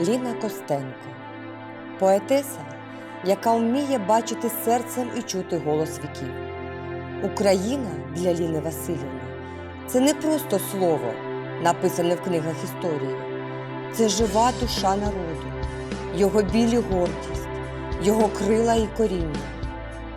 Ліна Костенко, поетеса, яка вміє бачити серцем і чути голос віків. Україна для Ліни Васильівни це не просто слово, написане в книгах історії, це жива душа народу, його білі гордість, його крила і коріння,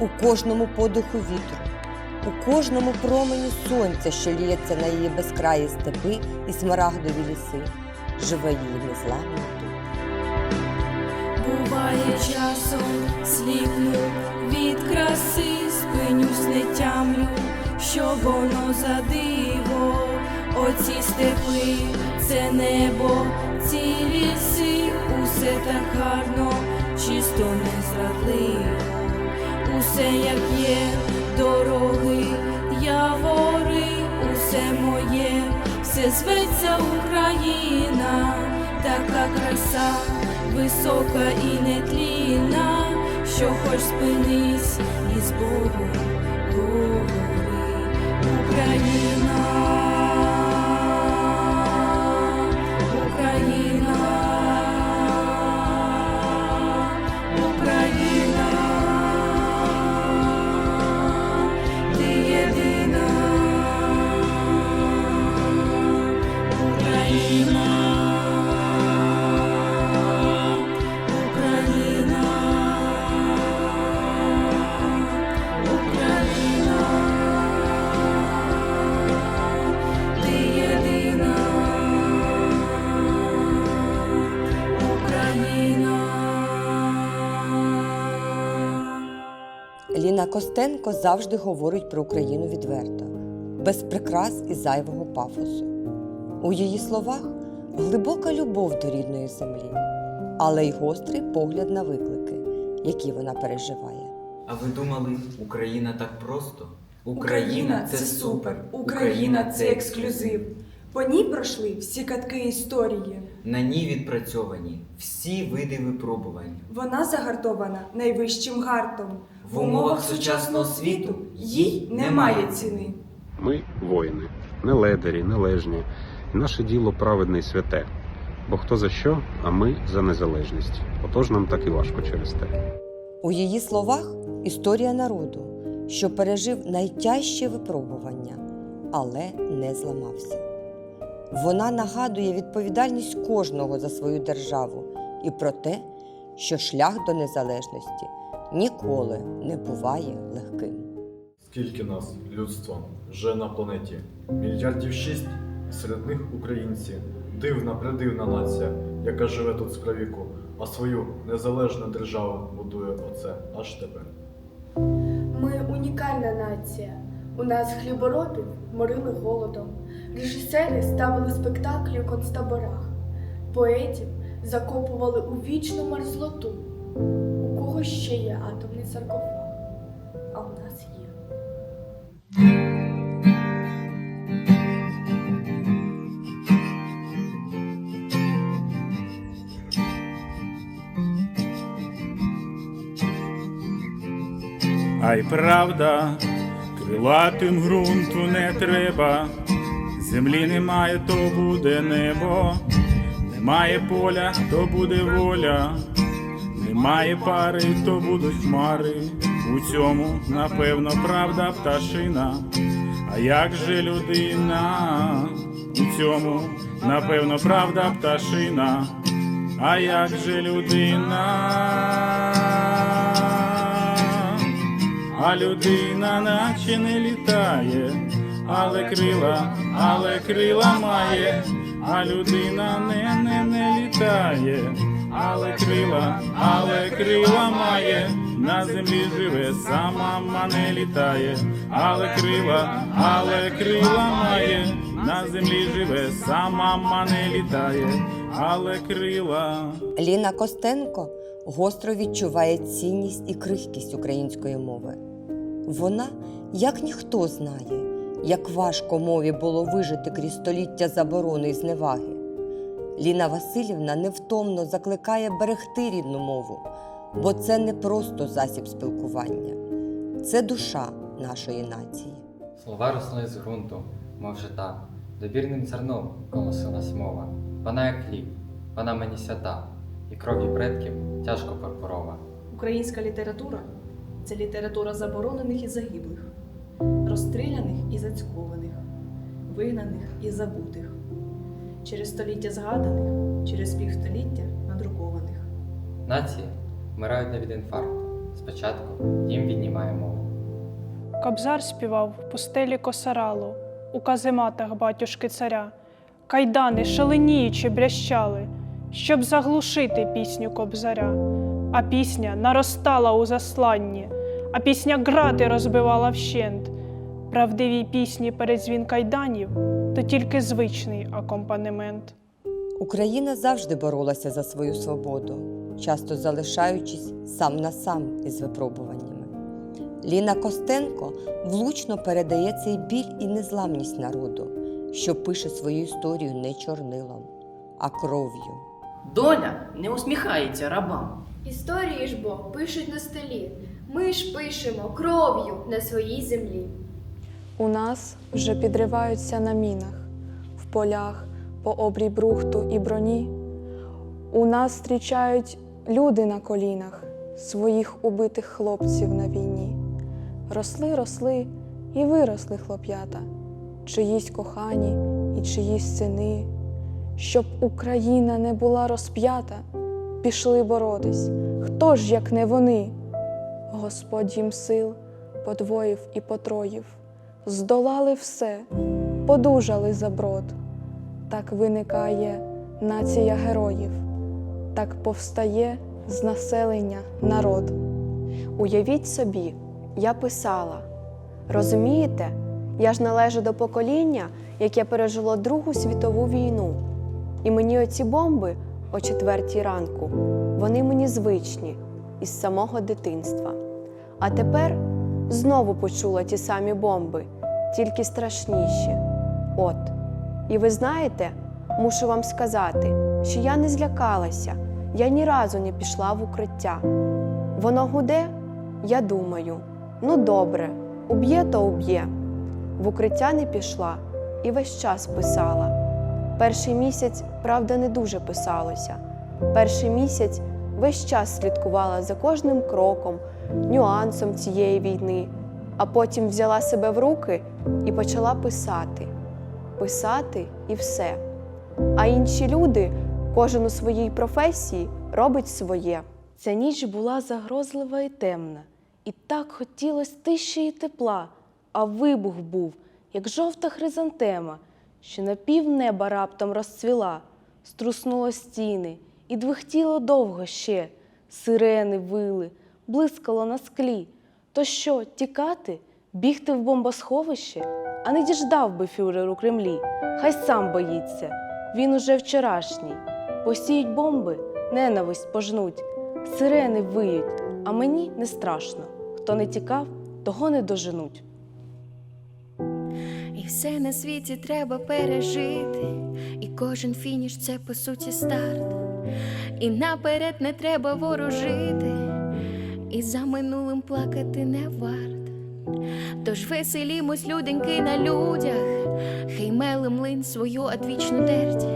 у кожному подиху вітру, у кожному промені сонця, що ліється на її безкраї степи і смарагдові ліси, живе її незламний дух. Буває часом сліпну від краси, спинюсь, не тямлю, що воно за диво. Оці степи, це небо, ці ліси, усе так гарно, чисто незрадливо. Усе як є, дороги, явори, усе моє, все зветься Україна, така краса, висока і нетлінна, що хоч спинись і з Богом говори, Україна, Україна, Костенко завжди говорить про Україну відверто, без прикрас і зайвого пафосу. У її словах глибока любов до рідної землі, але й гострий погляд на виклики, які вона переживає. А ви думали, Україна так просто? Україна це супер, Україна це ексклюзив. По ній пройшли всі катки історії. На ній відпрацьовані всі види випробувань. Вона загартована найвищим гартом. В умовах сучасного світу їй немає ціни. Ми воїни, не ледарі, не лежні. І наше діло праведне і святе. Бо хто за що, а ми за незалежність. Отож нам так і важко через те. У її словах історія народу, що пережив найтяжчі випробування, але не зламався. Вона нагадує відповідальність кожного за свою державу і про те, що шлях до незалежності ніколи не буває легким. Скільки нас, людства, вже на планеті? Мільярдів шість, серед них українці. Дивна, придивна нація, яка живе тут з правіку, а свою незалежну державу будує оце аж тепер. Ми унікальна нація. У нас хліборобів морили голодом. Режисери ставили спектаклі у концтаборах. Поетів закопували у вічну мерзлоту. У кого ще є атомний саркофаг? А у нас є. А й правда, крилатим ґрунту не треба, землі немає, то буде небо, немає поля, то буде воля, немає пари, то будуть хмари. У цьому, напевно, правда пташина. А як же людина? У цьому, напевно, правда пташина. А як же людина? А людина наче не літає, але крила, але крила має, а людина не, не, не літає, але крила, але крила має, на землі живе, сама ма не літає, але крила, але крила має, на землі живе, сама ма не літає, але крила. Ліна Костенко гостро відчуває цінність і крихкість української мови. Вона, як ніхто знає, як важко мові було вижити крізь століття заборони і зневаги. Ліна Васильівна невтомно закликає берегти рідну мову, бо це не просто засіб спілкування, це душа нашої нації. Слова росли з ґрунту, мов жита, добірним зерном колосилась мова. Вона як хліб, Вона мені свята, і кров'ю предків тяжко пурпурова. Українська література це література заборонених і загиблих, розстріляних зацькованих, вигнаних і забутих, через століття згаданих, через півстоліття надрукованих. Нації вмирають не від інфаркту. Спочатку їм віднімає мову. Кобзар співав в пустелі косаралу, у казематах батюшки царя. Кайдани шаленіючи брящали, щоб заглушити пісню кобзаря. А пісня наростала у засланні, а пісня грати розбивала вщент. Правдивій пісні передзвін кайданів то тільки звичний акомпанемент. Україна завжди боролася за свою свободу, часто залишаючись сам на сам із випробуваннями. Ліна Костенко влучно передає цей біль і незламність народу, що пише свою історію не чорнилом, а кров'ю. Доля не усміхається рабам. Історії ж бо пишуть на столі. Ми ж пишемо кров'ю на своїй землі. У нас вже підриваються на мінах, в полях по обрій брухту і броні. У нас зустрічають люди на колінах своїх убитих хлопців на війні. Росли, росли і виросли хлоп'ята, чиїсь кохані і чиїсь сини. Щоб Україна не була розп'ята, пішли боротись. Хто ж, як не вони? Господь їм сил подвоїв і потроїв здолали все, подужали за брод. Так виникає нація героїв, так повстає з населення народ. Уявіть собі, я писала. Розумієте, я ж належу до покоління, яке пережило Другу світову війну. І мені оці бомби о четвертій ранку, вони мені звичні із самого дитинства. А тепер знову почула ті самі бомби, тільки страшніші. От. І ви знаєте, мушу вам сказати, що я не злякалася, я ні разу не пішла в укриття. Воно гуде, я думаю, ну добре, уб'є, то уб'є. В укриття не пішла і весь час писала. Перший місяць, правда, не дуже писалося. Перший місяць весь час слідкувала за кожним кроком, нюансом цієї війни, а потім взяла себе в руки і почала писати. Писати і все. А інші люди, кожен у своїй професії, робить своє. Ця ніч була загрозлива і темна, і так хотілось тиші і тепла, а вибух був, як жовта хризантема, що на пів неба раптом розцвіла, струснуло стіни, і двихтіло довго ще, сирени вили, блискало на склі. То що, тікати, бігти в бомбосховище? А не діждав би фюрер у Кремлі, хай сам боїться, він уже вчорашній. Посіють бомби, ненависть пожнуть, сирени виють, а мені не страшно. Хто не тікав, того не доженуть. І все на світі треба пережити, і кожен фініш це по суті старт. І наперед не треба ворожити, і за минулим плакати не варт. Тож веселімось, люденьки на людях, хай мели млин свою одвічну дерть.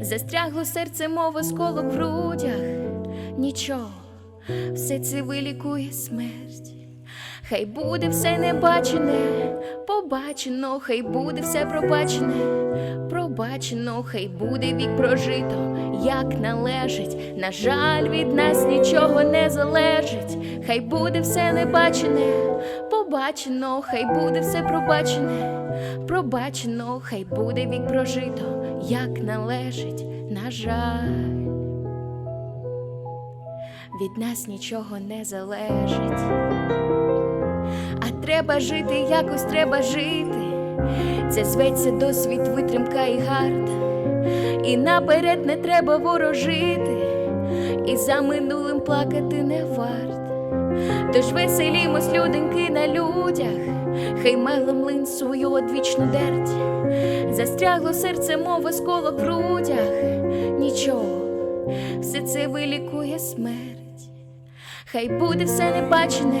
Застрягло серце, мов осколок в грудях. Нічого, все це вилікує смерть. Хай буде все небачене, побачено, хай буде все пробачене, пробачено, хай буде вік прожито, як належить. На жаль, від нас нічого не залежить. Хай буде все небачене, побачено, хай буде все пробачене, пробачено, хай буде вік прожито, як належить, на жаль. Від нас нічого не залежить. А треба жити, якось треба жити. Це зветься досвід, витримка і гард. І наперед не треба ворожити, і за минулим плакати не варт. Тож веселімось, люденьки на людях, хай мело млин свою одвічну дерть. Застрягло серце, мов осколок в грудях. Нічого, все це вилікує смерть. Хай буде все небачене,